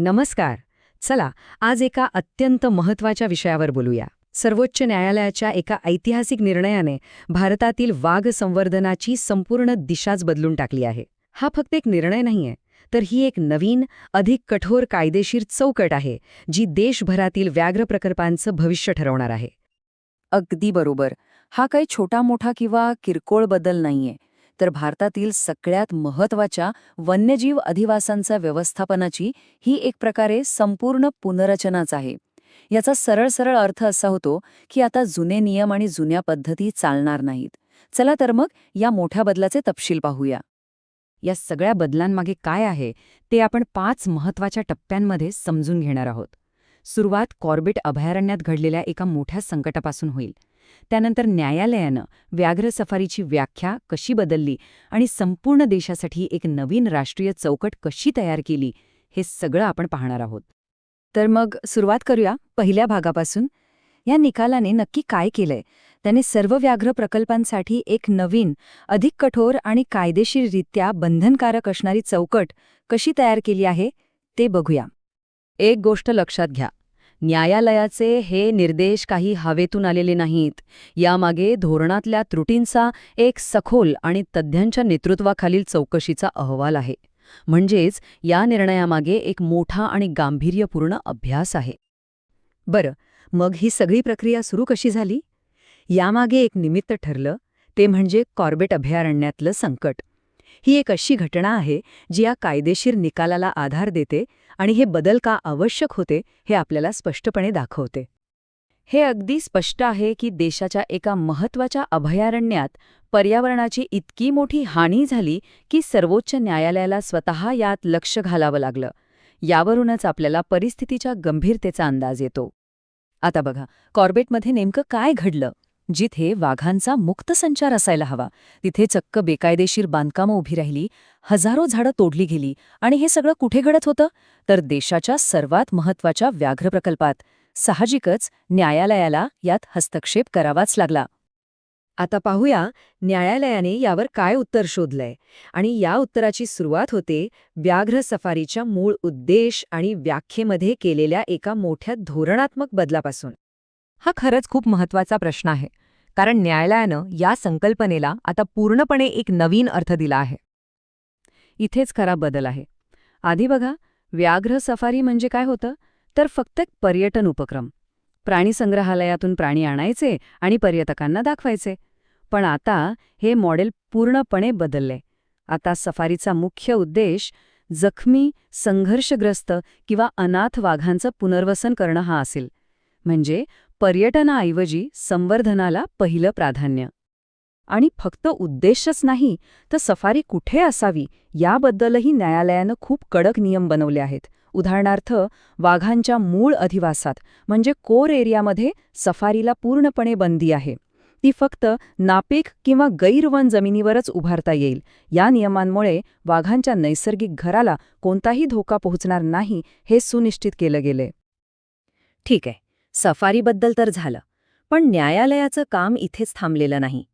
नमस्कार. चला आज एका अत्यंत महत्त्वाच्या विषयावर बोलूया. सर्वोच्च न्यायालयाच्या एका ऐतिहासिक निर्णयाने भारतातील वाघ संवर्धनाची संपूर्ण दिशाच बदलून टाकली आहे. हा फक्त एक निर्णय नाहीये तर ही एक नवीन अधिक कठोर कायदेशीर चौकट आहे जी देशभरातील व्याघ्र प्रकल्पांचं भविष्य ठरवणार आहे. अगदी बरोबर. हा काही छोटा मोठा किंवा किरकोळ बदल नाहीये. तर भारतातील सगळ्यात महत्त्वाच्या वन्यजीव अधिवासांचा व्यवस्थापनाची ही एक प्रकारे संपूर्ण पुनर्रचनाच आहे. याचा सरळ सरळ अर्थ असा होतो की आता जुने नियम आणि जुन्या पद्धती चालणार नाहीत. चला तर मग या मोठ्या बदलाचे तपशील पाहूया. या सगळ्या बदलांमागे काय आहे ते आपण पाच महत्त्वाच्या टप्प्यांमध्ये समजून घेणार आहोत. सुरुवात कॉर्बेट अभयारण्यात घडलेल्या एका मोठ्या संकटापासून होईल. त्यानंतर न्यायालयानं व्याघ्र सफारीची व्याख्या कशी बदलली आणि संपूर्ण देशासाठी एक नवीन राष्ट्रीय चौकट कशी तयार केली हे सगळं आपण पाहणार आहोत. तर मग सुरुवात करूया पहिल्या भागापासून. या निकालाने नक्की काय केलंय? त्याने सर्व व्याघ्र प्रकल्पांसाठी एक नवीन अधिक कठोर आणि कायदेशीररित्या बंधनकारक असणारी चौकट कशी तयार केली आहे ते बघूया. एक गोष्ट लक्षात घ्या. न्यायालयाचे हे निर्देश काही हवेतून आलेले नाहीत. यामागे धोरणातल्या त्रुटींचा एक सखोल आणि तज्ज्ञांच्या नेतृत्वाखालील चौकशीचा अहवाल आहे. म्हणजेच या निर्णयामागे एक मोठा आणि गांभीर्यपूर्ण अभ्यास आहे. बरं मग ही सगळी प्रक्रिया सुरू कशी झाली? यामागे एक निमित्त ठरलं ते म्हणजे कॉर्बेट अभयारण्यातलं संकट. ही एक अशी घटना आहे जी या कायदेशीर निकालाला आधार देते आणि हे बदल का आवश्यक होते हे आपल्याला स्पष्टपणे दाखवते. हे अगदी स्पष्ट आहे की देशाच्या एका महत्त्वाच्या अभयारण्यात पर्यावरणाची इतकी मोठी हानी झाली की सर्वोच्च न्यायालयाला स्वतः यात लक्ष घालावं लागलं. यावरूनच आपल्याला परिस्थितीच्या गंभीरतेचा अंदाज येतो. आता बघा कॉर्बेटमध्ये नेमकं काय घडलं? जिथे वाघांचा मुक्त संचार असायला हवा तिथे चक्क बेकायदेशीर बांधकामं उभी राहिली हजारो झाडं तोडली गेली आणि हे सगळं कुठे घडत होतं? तर देशाच्या सर्वात महत्त्वाच्या व्याघ्र प्रकल्पात साहजिकच न्यायालयाला यात हस्तक्षेप करावाच लागला. आता पाहूया न्यायालयाने यावर काय उत्तर शोधलंय. आणि या उत्तराची सुरुवात होते व्याघ्र सफारीच्या मूळ उद्देश आणि व्याख्येमध्ये केलेल्या एका मोठ्या धोरणात्मक बदलापासून. हा खरंच खूप महत्त्वाचा प्रश्न आहे. कारण न्यायालयानं या संकल्पनेला आता पूर्णपणे एक नवीन अर्थ दिला आहे. इथेच खरा बदल आहे. आधी बघा व्याघ्र सफारी म्हणजे काय होतं? तर फक्त एक पर्यटन उपक्रम. प्राणी संग्रहालयातून प्राणी आणायचे आणि पर्यटकांना दाखवायचे. पण आता हे मॉडेल पूर्णपणे बदलले. आता सफारीचा मुख्य उद्देश जखमी संघर्षग्रस्त किंवा अनाथ वाघांचं पुनर्वसन करणं हा असेल. म्हणजे पर्यटनाऐवजी संवर्धनाला पहिलं प्राधान्य. आणि फक्त उद्देशच नाही तर सफारी कुठे असावी याबद्दलही न्यायालयानं खूप कडक नियम बनवले आहेत. उदाहरणार्थ वाघांच्या मूळ अधिवासात म्हणजे कोर एरियामध्ये सफारीला पूर्णपणे बंदी आहे. ती फक्त नापीक किंवा गैरवन जमिनीवरच उभारता येईल. या नियमांमुळे वाघांच्या नैसर्गिक घराला कोणताही धोका पोहोचणार नाही हे सुनिश्चित केलं गेले ठीक आहे. सफारीबद्दल तर झालं पण न्यायालयाचं काम इथेच थांबलेलं नाही.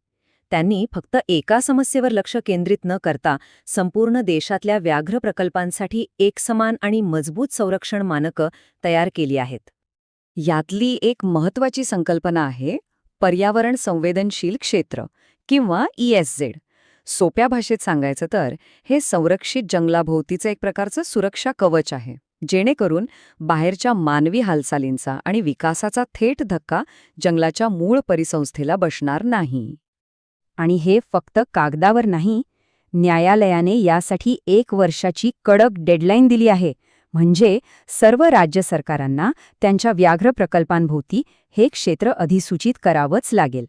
त्यांनी फक्त एका समस्येवर लक्ष केंद्रित न करता संपूर्ण देशातल्या व्याघ्र प्रकल्पांसाठी एकसमान आणि मजबूत संरक्षण मानकं तयार केली आहेत. यातली एक महत्वाची संकल्पना आहे पर्यावरण संवेदनशील क्षेत्र किंवा ईएसझेड सोप्या भाषेत सांगायचं तर हे संरक्षित जंगलाभोवतीचं एक प्रकारचं सुरक्षा कवच आहे. जेणेकरून बाहेरच्या मानवी हालचालींचा आणि विकासाचा थेट धक्का जंगलाच्या मूळ परिसंस्थेला बसणार नाही. आणि हे फक्त कागदावर नाही न्यायालयाने यासाठी एक वर्षाची कडक डेडलाईन दिली आहे. म्हणजे सर्व राज्य सरकारांना त्यांच्या व्याघ्र प्रकल्पांभोवती हे क्षेत्र अधिसूचित करावंच लागेल.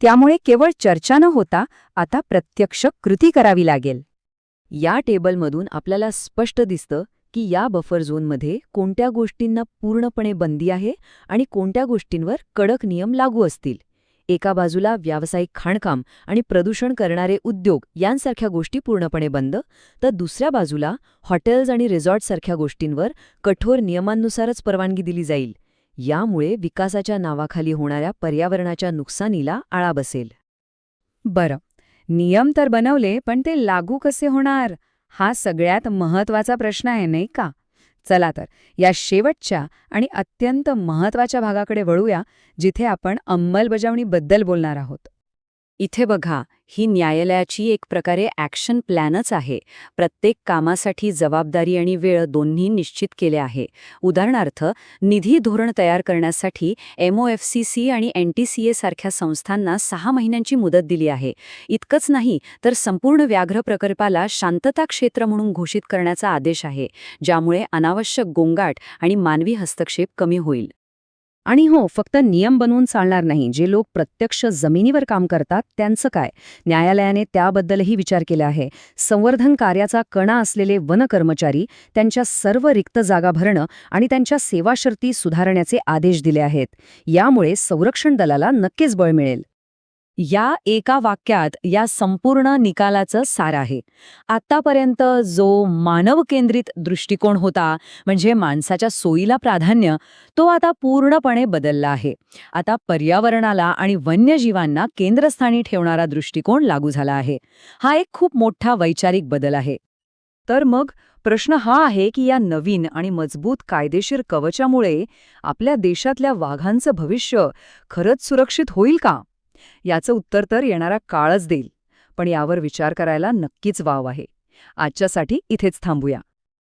त्यामुळे केवळ चर्चा न होता आता प्रत्यक्ष कृती करावी लागेल. या टेबलमधून आपल्याला स्पष्ट दिसतं की या बफर झोनमध्ये कोणत्या गोष्टींना पूर्णपणे बंदी आहे आणि कोणत्या गोष्टींवर कडक नियम लागू असतील? एका बाजूला व्यावसायिक खाणकाम आणि प्रदूषण करणारे उद्योग यांसारख्या गोष्टी पूर्णपणे बंद तर दुसऱ्या बाजूला हॉटेल्स आणि रिसॉर्टसारख्या गोष्टींवर कठोर नियमांनुसारच परवानगी दिली जाईल. यामुळे विकासाच्या नावाखाली होणाऱ्या पर्यावरणाच्या नुकसानीला आळा बसेल. बरं. नियम तर बनवले पण ते लागू कसे होणार? हा सगळ्यात महत्त्वाचा प्रश्न आहे नाही का? चला तर या शेवटच्या आणि अत्यंत महत्त्वाच्या भागाकडे वळूया जिथे आपण अंमलबजावणीबद्दल बोलणार आहोत. इथे बघा ही न्यायालयाची एक प्रकारे ॲक्शन प्लॅनच आहे. प्रत्येक कामासाठी जबाबदारी आणि वेळ दोन्ही निश्चित केले आहे. उदाहरणार्थ निधी धोरण तयार करण्यासाठी एमओएफसीसी आणि एन टी सी ए सारख्या संस्थांना सहा महिन्यांची मुदत दिली आहे. इतकंच नाही तर संपूर्ण व्याघ्र प्रकल्पाला शांतता क्षेत्र म्हणून घोषित करण्याचा आदेश आहे ज्यामुळे अनावश्यक गोंगाट आणि मानवी हस्तक्षेप कमी होईल. आणि हो फक्त नियम बनवून चालणार नाही. जे लोक प्रत्यक्ष जमिनीवर काम करतात त्यांचं काय? न्यायालयाने त्याबद्दलही विचार केला आहे. संवर्धन कार्याचा कणा असलेले वन कर्मचारी त्यांच्या सर्व रिक्त जागा भरणं आणि त्यांच्या सेवाशर्ती सुधारण्याचे आदेश दिले आहेत. यामुळे संरक्षण दलाला नक्कीच बळ मिळेल. या एका वाक्यात या संपूर्ण निकालाचं सार आहे. आत्तापर्यंत जो मानव केंद्रित दृष्टिकोन होता म्हणजे माणसाच्या सोयीला प्राधान्य तो आता पूर्णपणे बदलला आहे. आता पर्यावरणाला आणि वन्यजीवांना केंद्रस्थानी ठेवणारा दृष्टिकोन लागू झाला आहे. हा एक खूप मोठा वैचारिक बदल आहे. तर मग प्रश्न हा आहे की या नवीन आणि मजबूत कायदेशीर कवचामुळे आपल्या देशातल्या वाघांचं भविष्य खरंच सुरक्षित होईल का? याचं उत्तर तर येणारा काळच देईल. पण यावर विचार करायला नक्कीच वाव आहे. आजच्यासाठी इथेच थांबूया.